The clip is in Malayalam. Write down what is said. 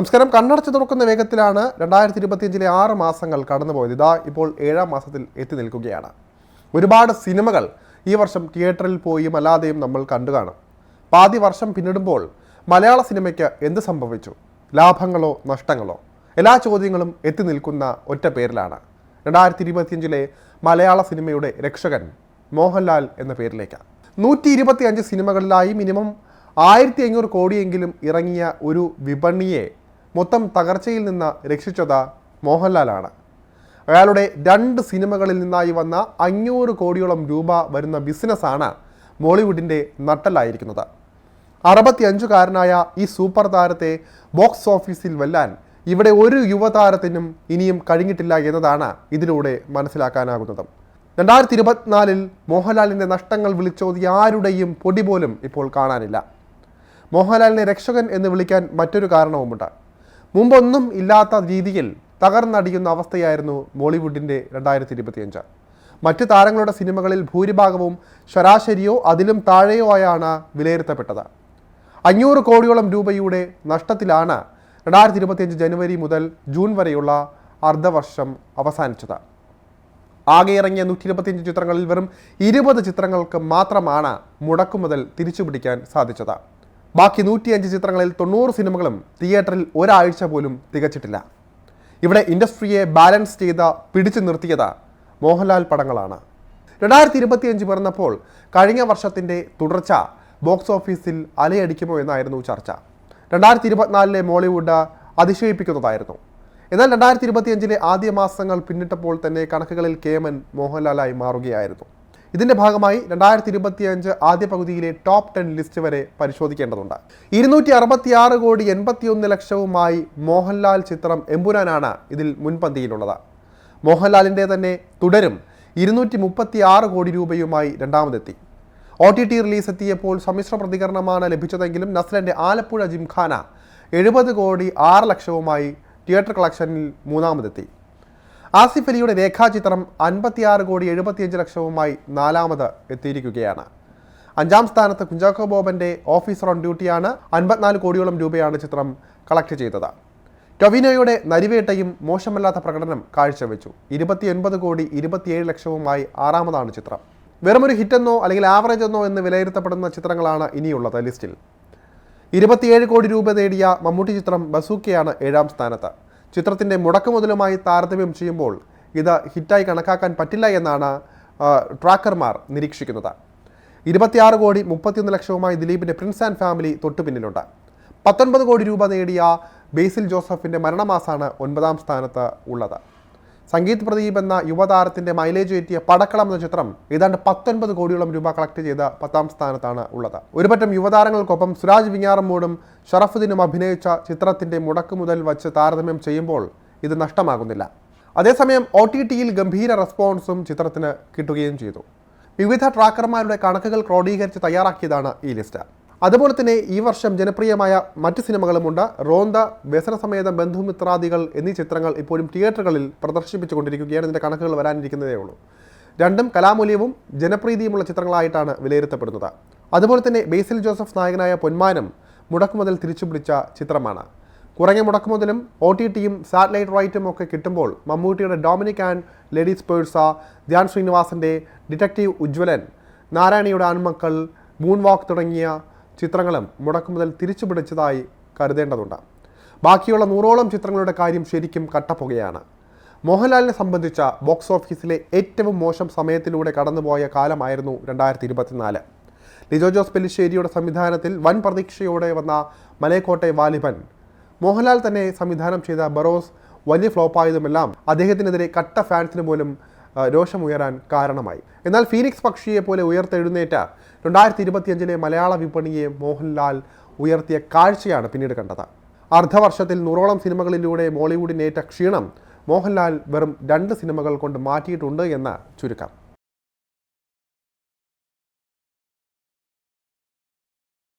നമസ്കാരം. കണ്ണടച്ച് തുറക്കുന്ന വേഗത്തിലാണ് രണ്ടായിരത്തി ഇരുപത്തിയഞ്ചിലെ ആറ് മാസങ്ങൾ കടന്നുപോയത്. ഇതാ ഇപ്പോൾ ഏഴാം മാസത്തിൽ എത്തി നിൽക്കുകയാണ്. ഒരുപാട് സിനിമകൾ ഈ വർഷം തിയേറ്ററിൽ പോയും അല്ലാതെയും നമ്മൾ കണ്ടു കാണും. പാതി വർഷം പിന്നിടുമ്പോൾ മലയാള സിനിമയ്ക്ക് എന്ത് സംഭവിച്ചു? ലാഭങ്ങളോ നഷ്ടങ്ങളോ? എല്ലാ ചോദ്യങ്ങളും എത്തി നിൽക്കുന്ന ഒറ്റ പേരിലാണ്. രണ്ടായിരത്തി ഇരുപത്തിയഞ്ചിലെ മലയാള സിനിമയുടെ രക്ഷകൻ മോഹൻലാൽ എന്ന പേരിലേക്ക് നൂറ്റി ഇരുപത്തി അഞ്ച് സിനിമകളിലായി മിനിമം ആയിരത്തി അഞ്ഞൂറ് കോടിയെങ്കിലും ഇറങ്ങിയ ഒരു വിപണിയെ മൊത്തം തകർച്ചയിൽ നിന്ന് രക്ഷിച്ചത് മോഹൻലാലാണ്. അയാളുടെ രണ്ട് സിനിമകളിൽ നിന്നായി വന്ന അഞ്ഞൂറ് കോടിയോളം രൂപ വരുന്ന ബിസിനസ്സാണ് മോളിവുഡിന്റെ നട്ടലായിരിക്കുന്നത് അറുപത്തിയഞ്ചുകാരനായ ഈ സൂപ്പർ താരത്തെ ബോക്സ് ഓഫീസിൽ വെല്ലാൻ ഇവിടെ ഒരു യുവതാരത്തിനും ഇനിയും കഴിഞ്ഞിട്ടില്ല എന്നതാണ് ഇതിലൂടെ മനസ്സിലാക്കാനാകുന്നത്. രണ്ടായിരത്തി ഇരുപത്തിനാലിൽ മോഹൻലാലിന്റെ നഷ്ടങ്ങൾ വിളിച്ചോതി ആരുടെയും പൊടി പോലും ഇപ്പോൾ കാണാനില്ല. മോഹൻലാലിനെ രക്ഷകൻ എന്ന് വിളിക്കാൻ മറ്റൊരു കാരണവുമുണ്ട്. മുമ്പൊന്നും ഇല്ലാത്ത രീതിയിൽ തകർന്നടിയുന്ന അവസ്ഥയായിരുന്നു ബോളിവുഡിന്റെ രണ്ടായിരത്തി ഇരുപത്തിയഞ്ച് മറ്റ് താരങ്ങളുടെ സിനിമകളിൽ ഭൂരിഭാഗവും ശരാശരിയോ അതിലും താഴെയോ ആയാണ് വിലയിരുത്തപ്പെട്ടത്. അഞ്ഞൂറ് കോടിയോളം രൂപയുടെ നഷ്ടത്തിലാണ് രണ്ടായിരത്തി ഇരുപത്തിയഞ്ച് ജനുവരി മുതൽ ജൂൺ വരെയുള്ള അർദ്ധവർഷം അവസാനിച്ചത്. ആകെ ഇറങ്ങിയ നൂറ്റി ഇരുപത്തിയഞ്ച് ചിത്രങ്ങളിൽ വെറും ഇരുപത് ചിത്രങ്ങൾക്ക് മാത്രമാണ് മുടക്കുമുതൽ തിരിച്ചുപിടിക്കാൻ സാധിച്ചത്. ബാക്കി നൂറ്റിയഞ്ച് ചിത്രങ്ങളിൽ തൊണ്ണൂറ് സിനിമകളും തിയേറ്ററിൽ ഒരാഴ്ച പോലും തികച്ചിട്ടില്ല. ഇവിടെ ഇൻഡസ്ട്രിയെ ബാലൻസ് ചെയ്ത പിടിച്ചു നിർത്തിയത് മോഹൻലാൽ പടങ്ങളാണ്. രണ്ടായിരത്തി ഇരുപത്തിയഞ്ച് പിറന്നപ്പോൾ കഴിഞ്ഞ വർഷത്തിന്റെ തുടർച്ച ബോക്സ് ഓഫീസിൽ അലയടിക്കുമോ എന്നായിരുന്നു ചർച്ച. രണ്ടായിരത്തി ഇരുപത്തിനാലിലെ മോളിവുഡ് അതിശയിപ്പിക്കുന്നതായിരുന്നു. എന്നാൽ രണ്ടായിരത്തി ഇരുപത്തിയഞ്ചിലെ ആദ്യ മാസങ്ങൾ പിന്നിട്ടപ്പോൾ തന്നെ കണക്കുകളിൽ കേമൻ മോഹൻലാലായി മാറുകയായിരുന്നു. ഇതിന്റെ ഭാഗമായി രണ്ടായിരത്തി ഇരുപത്തിയഞ്ച് ആദ്യ പകുതിയിലെ ടോപ്പ് ടെൻ ലിസ്റ്റ് വരെ പരിശോധിക്കേണ്ടതുണ്ട്. ഇരുന്നൂറ്റി അറുപത്തിയാറ് കോടി എൺപത്തിയൊന്ന് ലക്ഷവുമായി മോഹൻലാൽ ചിത്രം എമ്പുരാനാണ് ഇതിൽ മുൻപന്തിയിലുള്ളത്. മോഹൻലാലിന്റെ തന്നെ തുടരും ഇരുന്നൂറ്റി മുപ്പത്തി ആറ് കോടി രൂപയുമായി രണ്ടാമതെത്തി. ഒ ടി ടി റിലീസ് എത്തിയപ്പോൾ സമ്മിശ്ര പ്രതികരണമാണ് ലഭിച്ചതെങ്കിലും നസ്ലിന്റെ ആലപ്പുഴ ജിംഖാന എഴുപത് കോടി ആറ് ലക്ഷവുമായി തിയേറ്റർ കളക്ഷനിൽ മൂന്നാമതെത്തി. ആസിഫ് അലിയുടെ രേഖാചിത്രം അൻപത്തിയാറ് കോടി എഴുപത്തിയഞ്ച് ലക്ഷവുമായി നാലാമത് എത്തിയിരിക്കുകയാണ്. അഞ്ചാം സ്ഥാനത്ത് കുഞ്ചാക്കോ ബോബന്റെ ഓഫീസർ ഓൺ ഡ്യൂട്ടിയാണ് അൻപത്തിനാല് കോടിയോളം രൂപയാണ് ചിത്രം കളക്ട് ചെയ്തത്. ടൊവിനോയുടെ നരിവേട്ടയും മോശമല്ലാത്ത പ്രകടനം കാഴ്ചവെച്ചു. ഇരുപത്തിയൊൻപത് കോടി ഇരുപത്തിയേഴ് ലക്ഷവുമായി ആറാമതാണ് ചിത്രം. വെറുമൊരു ഹിറ്റെന്നോ അല്ലെങ്കിൽ ആവറേജ് എന്നോ എന്ന് വിലയിരുത്തപ്പെടുന്ന ചിത്രങ്ങളാണ് ഇനിയുള്ളത് ലിസ്റ്റിൽ. ഇരുപത്തിയേഴ് കോടി രൂപ നേടിയ മമ്മൂട്ടി ചിത്രം ബസൂക്കയാണ് ഏഴാം സ്ഥാനത്ത്. ചിത്രത്തിന്റെ മുടക്കുമുതലുമായി താരതമ്യം ചെയ്യുമ്പോൾ ഇത് ഹിറ്റായി കണക്കാക്കാൻ പറ്റില്ല എന്നാണ് ട്രാക്കർമാർ നിരീക്ഷിക്കുന്നത്. ഇരുപത്തിയാറ് കോടി മുപ്പത്തിയൊന്ന് ലക്ഷവുമായി ദിലീപിന്റെ പ്രിൻസ് ആൻഡ് ഫാമിലി തൊട്ടു പിന്നിലുണ്ട്. പത്തൊൻപത് കോടി രൂപ നേടിയ ബേസിൽ ജോസഫിന്റെ മരണമാസാണ് ഒൻപതാം സ്ഥാനത്ത് ഉള്ളത്. സംഗീത് പ്രദീപ് എന്ന യുവതാരത്തിന്റെ മൈലേജ് ഏറ്റിയ പടക്കളം എന്ന ചിത്രം ഏതാണ്ട് പത്തൊൻപത് കോടിയോളം രൂപ കളക്ട് ചെയ്ത പത്താം സ്ഥാനത്താണ് ഉള്ളത്. ഒരുപറ്റം യുവതാരങ്ങൾക്കൊപ്പം സുരാജ് വിഞ്ഞാറമ്മൂടും ഷറഫുദ്ദീനും അഭിനയിച്ച ചിത്രത്തിന്റെ മുടക്ക് മുതൽ വച്ച് താരതമ്യം ചെയ്യുമ്പോൾ ഇത് നഷ്ടമാകുന്നില്ല. അതേസമയം ഒ ടി ടിയിൽ ഗംഭീര റെസ്പോൺസും ചിത്രത്തിന് കിട്ടുകയും ചെയ്തു. വിവിധ ട്രാക്കർമാരുടെ കണക്കുകൾ ക്രോഡീകരിച്ച് തയ്യാറാക്കിയതാണ് ഈ ലിസ്റ്റ്. അതുപോലെ തന്നെ ഈ വർഷം ജനപ്രിയമായ മറ്റ് സിനിമകളുമുണ്ട്. റോന്ത വ്യസനസമേതം ബന്ധുമിത്രാദികൾ എന്നീ ചിത്രങ്ങൾ ഇപ്പോഴും തിയേറ്ററുകളിൽ പ്രദർശിപ്പിച്ചുകൊണ്ടിരിക്കുകയാണ്. ഇതിന്റെ കണക്കുകൾ വരാനിരിക്കുന്നതേ ഉള്ളൂ. രണ്ടും കലാമൂല്യവും ജനപ്രീതിയുമുള്ള ചിത്രങ്ങളായിട്ടാണ് വിലയിരുത്തപ്പെടുന്നത്. അതുപോലെ തന്നെ ബേസിൽ ജോസഫ് നായകനായ പൊന്മാനം മുടക്കുമുതൽ തിരിച്ചുപിടിച്ച ചിത്രമാണ്. കുറഞ്ഞ മുടക്കുമുതലും ഒ ടി ടിയും സാറ്റലൈറ്റ് റൈറ്റും ഒക്കെ കിട്ടുമ്പോൾ മമ്മൂട്ടിയുടെ Dominic and ladies purse Dhyan ശ്രീനിവാസന്റെ ഡിറ്റക്റ്റീവ് ഉജ്ജ്വലൻ നാരായണിയുടെ ആൺമക്കൾ മൂൺ വാക്ക് തുടങ്ങിയ ചിത്രങ്ങളും മുടക്കുമുതൽ തിരിച്ചുപിടിച്ചതായി കരുതേണ്ടതുണ്ട്. ബാക്കിയുള്ള നൂറോളം ചിത്രങ്ങളുടെ കാര്യം ശരിക്കും കട്ടപ്പുകയാണ്. മോഹൻലാലിനെ സംബന്ധിച്ച ബോക്സ് ഓഫീസിലെ ഏറ്റവും മോശം സമയത്തിലൂടെ കടന്നുപോയ കാലമായിരുന്നു രണ്ടായിരത്തി ഇരുപത്തിനാല് ലിജോ ജോസ് പെല്ലിശ്ശേരിയുടെ സംവിധാനത്തിൽ വൻ പ്രതീക്ഷയോടെ വന്ന മലയക്കോട്ടെ വാലിബൻ മോഹൻലാൽ തന്നെ സംവിധാനം ചെയ്ത ബറോസ് വലിയ ഫ്ലോപ്പായതുമെല്ലാം അദ്ദേഹത്തിനെതിരെ കട്ട ഫാൻസിന് പോലും രോഷമുയരാൻ കാരണമായി. എന്നാൽ ഫീനിക്സ് പക്ഷിയെ പോലെ ഉയർത്തെഴുന്നേറ്റ രണ്ടായിരത്തി ഇരുപത്തിയഞ്ചിലെ മലയാള വിപണിയെ മോഹൻലാൽ ഉയർത്തിയ കാഴ്ചയാണ് പിന്നീട് കണ്ടത്. അർദ്ധവർഷത്തിൽ നൂറോളം സിനിമകളിലൂടെ മോളിവുഡിനേറ്റ ക്ഷീണം മോഹൻലാൽ വെറും രണ്ട് സിനിമകൾ കൊണ്ട് മാറ്റിയിട്ടുണ്ട് എന്ന് ചുരുക്കം.